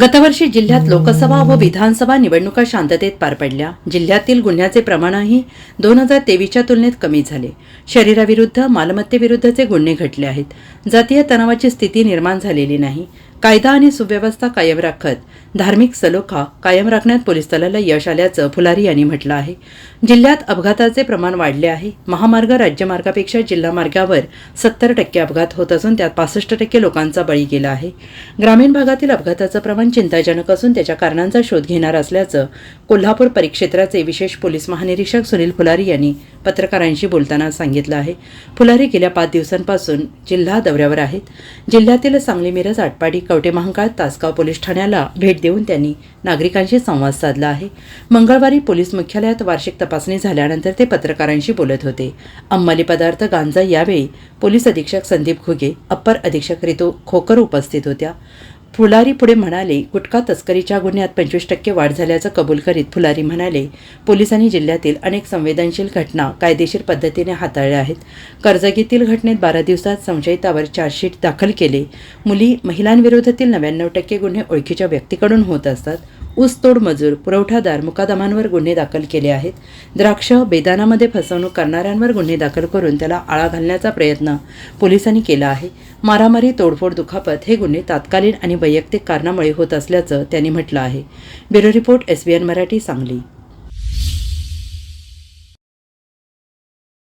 गतवर्षी जिल्ह्यात लोकसभा व विधानसभा निवडणुका शांततेत पार पडल्या. जिल्ह्यातील गुन्ह्याचे प्रमाणही दोन हजार तेवीसच्या तुलनेत कमी झाले. शरीराविरुद्ध मालमत्तेविरुद्धचे गुन्हे घटले आहेत. जातीय तणावाची स्थिती निर्माण झालेली नाही. कायदा आणि सुव्यवस्था कायम राखत धार्मिक सलोखा कायम राखण्यात पोलीस दलाला यश आल्याचं फुलारी यांनी म्हटलं आहे. जिल्ह्यात अपघाताचे प्रमाण वाढले आहे. महामार्ग राज्यमार्गापेक्षा जिल्हा मार्गावर सत्तर टक्के अपघात होत असून त्यात पासष्ट टक्के लोकांचा बळी गेला आहे. ग्रामीण भागातील अपघाताचं प्रमाण चिंताजनक असून त्याच्या कारणांचा शोध घेणार असल्याचं कोल्हापूर परिक्षेत्राचे विशेष पोलीस महानिरीक्षक सुनील फुलारी यांनी पत्रकारांशी बोलताना सांगितलं आहे. फुलारी गेल्या पाच दिवसांपासून जिल्हा दौऱ्यावर आहेत. जिल्ह्यातील सांगली मिरज आटपाडी कवटे महांकाळ तासगाव पोलीस ठाण्याला भेट देऊन त्यांनी नागरिकांशी संवाद साधला आहे. मंगळवारी पोलीस मुख्यालयात वार्षिक तपासणी झाल्यानंतर ते पत्रकारांशी बोलत होते. अंमली पदार्थ गांजा यावेळी पोलीस अधीक्षक संदीप घुगे अप्पर अधीक्षक रितू खोकर उपस्थित होत्या. फुलारी पुढे म्हणाले गुटखा तस्करीच्या गुन्ह्यात पंचवीस टक्के वाढ झाल्याचं कबूल करीत फुलारी म्हणाले पोलिसांनी जिल्ह्यातील अनेक संवेदनशील घटना कायदेशीर पद्धतीने हाताळल्या आहेत. कर्जगीतील घटनेत बारा दिवसात संशयितावर चार्जशीट दाखल केले. मुली महिलांविरोधातील नव्याण्णव टक्के गुन्हे ओळखीच्या व्यक्तीकडून होत असतात. ऊसतोड मजूर पुरवठादार मुकादमांवर गुन्हे दाखल केले आहेत. द्राक्ष बेदानामध्ये फसवणूक करणाऱ्यांवर गुन्हे दाखल करून त्याला आळा घालण्याचा प्रयत्न पोलिसांनी केला आहे. मारामारी तोडफोड दुखापत हे गुन्हे तात्कालीन आणि वैयक्तिक कारणामुळे होत असल्याचं त्यांनी म्हटलं आहे. Bureau report SBN Marathi Sangli.